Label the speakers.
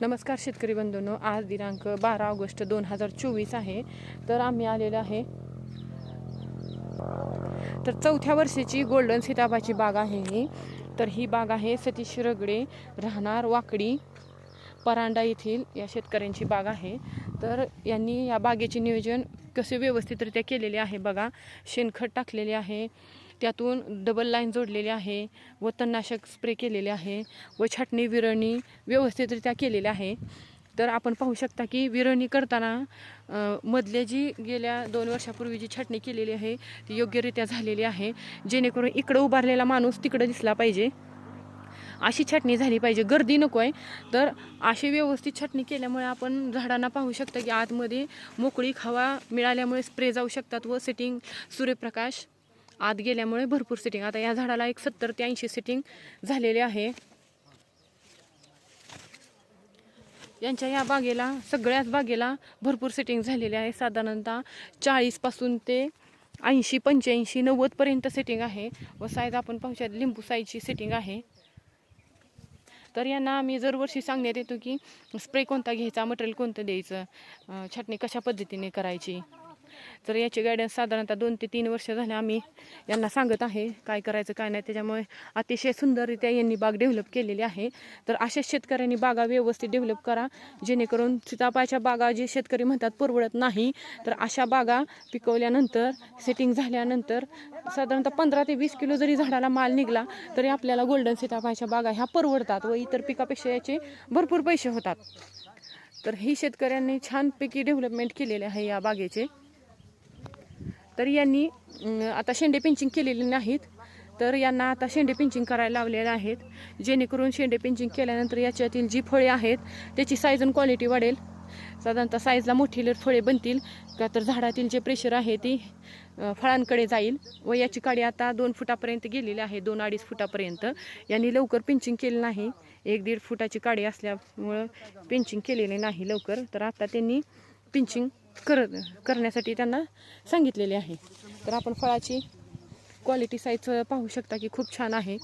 Speaker 1: नमस्कार शेतकरी बंधूंनो आज दिनांक बारा ऑगस्ट दोन हजार चोवीस आहे. तर आम्ही आलेलो आहे. तर चौथ्या वर्षीची गोल्डन सीताबाची बाग आहे ही. तर ही बाग आहे सतीश रगडे राहणार वाकडी परांडा येथील या शेतकऱ्यांची बाग आहे. तर यांनी या बागेचे नियोजन कसे व्यवस्थितरित्या केलेले आहे बघा. शेणखत टाकलेले आहे. त्यातून डबल लाईन जोडलेली आहे व तणनाशक स्प्रे केलेले आहे व छाटणी विरळणी व्यवस्थितरित्या केलेली आहे. तर आपण पाहू शकता की विरळणी करताना मधले जी गेल्या दोन वर्षापूर्वी जी छाटणी केलेली आहे ती योग्यरित्या झालेली आहे. जेणेकरून इकडं उभारलेला माणूस तिकडं दिसला पाहिजे. अशी छाटणी झाली पाहिजे. गर्दी नको आहे तर अशी व्यवस्थित छाटणी केल्यामुळे आपण झाडांना पाहू शकता की आतमध्ये मोकळी हवा मिळाल्यामुळे स्प्रे जाऊ शकतात व सेटिंग सूर्यप्रकाश आत गेल्यामुळे भरपूर सिटिंग आता या झाडाला एक सत्तर ते ऐंशी सिटिंग झालेले आहे. यांच्या या बागेला सगळ्याच बागेला भरपूर सेटिंग झालेले आहे. साधारणतः चाळीसपासून ते ऐंशी पंच्याऐंशी नव्वदपर्यंत सेटिंग आहे. व साईज आपण पाहू शकतो लिंबू साईजची सेटिंग आहे. तर यांना आम्ही दरवर्षी सांगण्यात येतो की स्प्रे कोणता घ्यायचा मटेरियल कोणतं द्यायचं छाटणी कशा पद्धतीने करायची? तर याची गायडन्स साधारणतः दोन ते तीन वर्ष झाले आम्ही यांना सांगत आहे काय करायचं काय नाही. त्याच्यामुळे अतिशय सुंदररित्या यांनी बाग डेव्हलप केलेली आहे. तर अशा शेतकऱ्यांनी बागा व्यवस्थित डेव्हलप करा. जेणेकरून सीताफळाच्या बागा जे शेतकरी म्हणतात परवडत नाही तर अशा बागा पिकवल्यानंतर सेटिंग झाल्यानंतर साधारणतः पंधरा ते वीस किलो जरी झाडाला माल निघला तरी आपल्याला गोल्डन सीताफळाच्या बागा ह्या परवडतात व इतर पिकापेक्षा याचे भरपूर पैसे होतात. तर ही शेतकऱ्यांनी छानपैकी डेव्हलपमेंट केलेले आहे या बागेचे. तर यांनी आता शेंडे पिंचिंग केलेली नाहीत तर यांना आता शेंडे पिंचिंग करायला लावलेले आहेत. जेणेकरून शेंडे पिंचिंग केल्यानंतर याच्यातील जी फळे आहेत त्याची साईज आणि क्वालिटी वाढेल. साधारणतः साईजला मोठी फळे बनतील का तर झाडातील जे प्रेशर आहे ती फळांकडे जाईल व याची काडी आता दोन फुटापर्यंत गेलेली आहे दोन अडीच फुटापर्यंत. यांनी लवकर पिंचिंग केली नाही. एक दीड फुटाची काडी असल्यामुळं पिंचिंग केलेली नाही लवकर. तर आता त्यांनी पिंचिंग कर करण्यासाठी त्यांना सांगितलेले आहे. तर आपण फळाची क्वालिटी साईज पाहू शकता की खूप छान आहे.